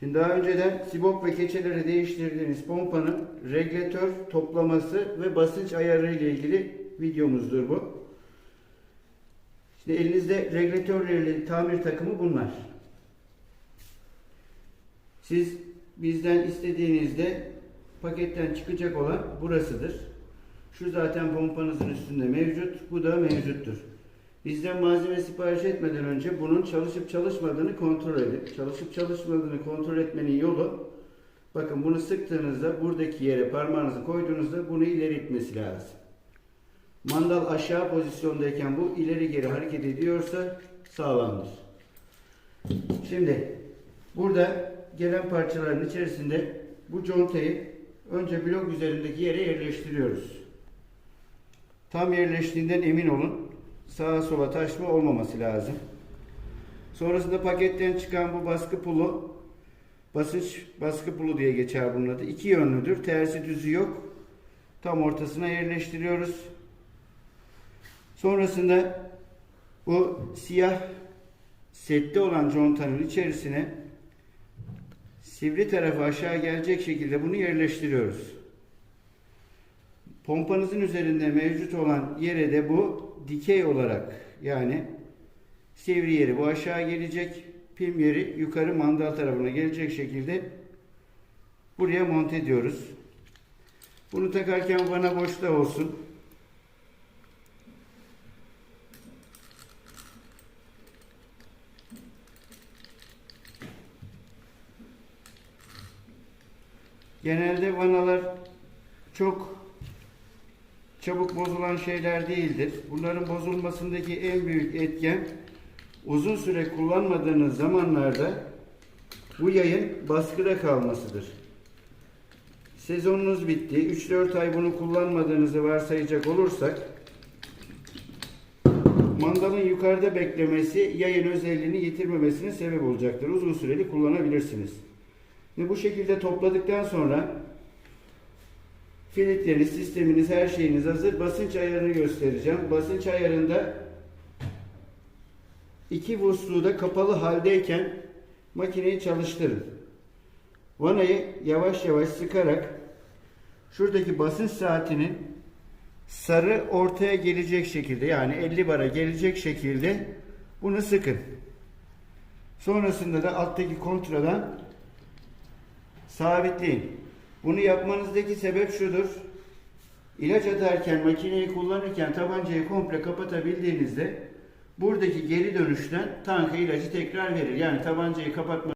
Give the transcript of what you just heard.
Şimdi daha önceden sibop ve keçeleri değiştirdiğiniz pompanın regülatör toplaması ve basınç ayarı ile ilgili videomuzdur bu. Şimdi elinizde regülatörle tamir takımı bunlar. Siz bizden istediğinizde paketten çıkacak olan burasıdır. Şu zaten pompanızın üstünde mevcut. Bu da mevcuttur. Bizden malzeme sipariş etmeden önce bunun çalışıp çalışmadığını kontrol edin. Çalışıp çalışmadığını kontrol etmenin yolu bakın bunu sıktığınızda buradaki yere parmağınızı koyduğunuzda bunu ileri itmesi lazım. Mandal aşağı pozisyondayken bu ileri geri hareket ediyorsa sağlamdır. Şimdi burada gelen parçaların içerisinde bu contayı önce blok üzerindeki yere yerleştiriyoruz. Tam yerleştiğinden emin olun. Sağa sola taşma olmaması lazım. Sonrasında paketten çıkan bu baskı pulu basınç baskı pulu diye geçer bunun adı. İki yönlüdür. Tersi düzü yok. Tam ortasına yerleştiriyoruz. Sonrasında bu siyah sette olan contanın içerisine sivri tarafı aşağı gelecek şekilde bunu yerleştiriyoruz. Pompanızın üzerinde mevcut olan yere de bu dikey olarak yani sivri yeri bu aşağı gelecek. Pim yeri yukarı mandal tarafına gelecek şekilde buraya monte ediyoruz. Bunu takarken bana boşta olsun. Genelde vanalar çok çabuk bozulan şeyler değildir. Bunların bozulmasındaki en büyük etken uzun süre kullanmadığınız zamanlarda bu yayın baskıda kalmasıdır. Sezonunuz bitti. 3-4 ay bunu kullanmadığınızı varsayacak olursak mandalın yukarıda beklemesi yayın özelliğini yitirmemesine sebep olacaktır. Uzun süreli kullanabilirsiniz. Ve bu şekilde topladıktan sonra filtreleriniz, sisteminiz, her şeyiniz hazır. Basınç ayarını göstereceğim. Basınç ayarında iki musluğu da kapalı haldeyken makineyi çalıştırın. Vanayı yavaş yavaş sıkarak şuradaki basınç saatinin sarı ortaya gelecek şekilde yani 50 bara gelecek şekilde bunu sıkın. Sonrasında da alttaki kontradan sabitleyin. Bunu yapmanızdaki sebep şudur. İlaç atarken, makineyi kullanırken tabancayı komple kapatabildiğinizde buradaki geri dönüşten tanka ilacı tekrar verir. Yani tabancayı kapatma